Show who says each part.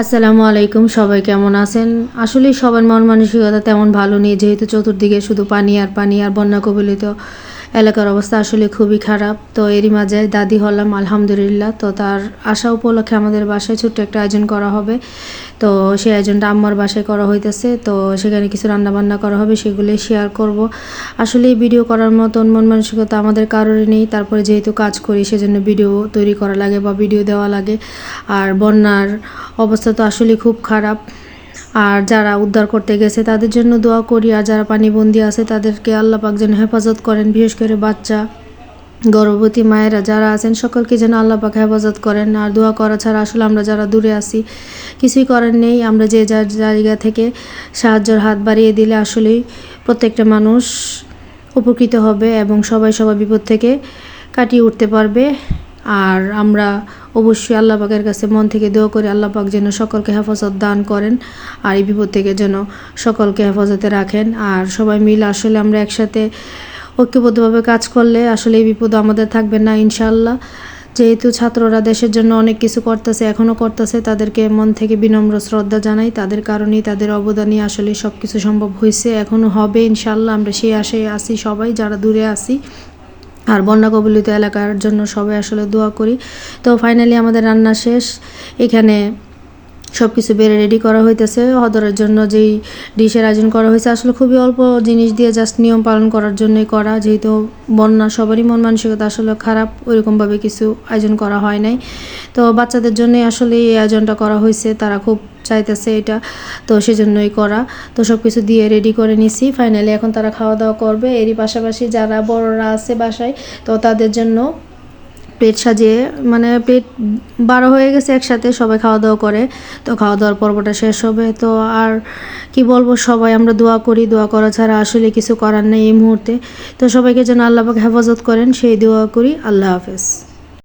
Speaker 1: আসসালামু আলাইকুম, সবাই কেমন আছেন? আসলে সবার মন মানসিকতা তেমন ভালো নেই, যেহেতু চতুর্দিকে শুধু পানি আর পানি আর বন্যা কবলিত। এলাকার অবস্থা আসলে খুবই খারাপ। তো এরই মাঝে দাদি হলাম, আলহামদুলিল্লাহ। তো তার আশা উপলক্ষে আমাদের বাসায় ছোট্ট একটা আয়োজন করা হবে। তো সেই আয়োজনটা আম্মার বাসায় করা হইতেছে। তো সেখানে কিছু রান্না বান্না করা হবে সেগুলো শেয়ার করব। আসলে ভিডিও করার মতন মন মানসিকতা আমাদের কারোরই নেই। তারপরে যেহেতু কাজ করি, সেজন্য ভিডিও তৈরি করা লাগে বা ভিডিও দেওয়া লাগে। আর বন্যার অবস্থা তো আসলে খুব খারাপ। আর যারা উদ্ধার করতে গেছে, তাদের জন্য দোয়া করি। আর যারা পানিবন্দি আছে, তাদেরকে আল্লাহ পাক যেন হেফাজত করেন, বিশেষ করে বাচ্চা, গর্ভবতী মায়েরা যারা আছেন, সকলকে যেন আল্লাহ পাক হেফাজত করেন। আর দোয়া করা ছাড়া আসলে আমরা যারা দূরে আছি, কিছুই করার নেই। আমরা যে যার জায়গা থেকে সাহায্যের হাত বাড়িয়ে দিলে আসলেই প্রত্যেকটা মানুষ উপকৃত হবে এবং সবাই সবার বিপদ থেকে কাটিয়ে উঠতে পারবে। আর আমরা অবশ্যই আল্লাহ পাকের কাছে মন থেকে দোয়া করি, আল্লাহ পাক যেন সকলকে হেফাজত দান করেন আর এই বিপদ থেকে যেন সকলকে হেফাজতে রাখেন। আর সবাই মিলে আসলে আমরা একসাথে ঐক্যবদ্ধভাবে কাজ করলে আসলে এই বিপদ আমাদের থাকবে না ইনশাল্লাহ যেহেতু ছাত্ররা দেশের জন্য অনেক কিছু করতেছে এখনও করতেছে, তাদেরকে মন থেকে বিনম্র শ্রদ্ধা জানাই। তাদের কারণেই তাদের অবদানই আসলে সব কিছু সম্ভব হয়েছে এখনও হবে ইনশাল্লাহ আমরা সেই আশায় আসি সবাই, যারা দূরে আসি আর বন্যা কবলিত এলাকার জন্য সবাই আসলে দোয়া করি। তো ফাইনালি আমাদের রান্না শেষ। এখানে সব কিছু বেড়ে রেডি করা হইতেছে। হদরের জন্য যেই ডিশের আয়োজন করা হয়েছে, আসলে খুবই অল্প জিনিস দিয়ে জাস্ট নিয়ম পালন করার জন্যই করা। যেহেতু বন্যা সবারই মন মানসিকতা আসলে খারাপ, ওইরকমভাবে কিছু আয়োজন করা হয় নাই। তো বাচ্চাদের জন্যই আসলে এই আয়োজনটা করা হয়েছে, তারা খুব চাইতেছে এটা। তো সেজন্যই করা। তো সব কিছু দিয়ে রেডি করে নিছি। ফাইনালি এখন তারা খাওয়া দাওয়া করবে। এরই পাশাপাশি যারা বড়রা আছে বাসায়, তো তাদের জন্য প্লেট সাজিয়ে মানে পেট বারো হয়ে গেছে একসাথে, সবাই খাওয়া দাওয়া করে। তো খাওয়া দাওয়ার পর্বটা শেষ হবে। তো আর কি বলব, সবাই আমরা দোয়া করি, দোয়া করা ছাড়া আসলে কিছু করার নেই এই মুহূর্তে। তো সবাইকে যেন আল্লাহ পাক হেফাজত করেন, সেই দোয়া করি। আল্লাহ হাফেজ।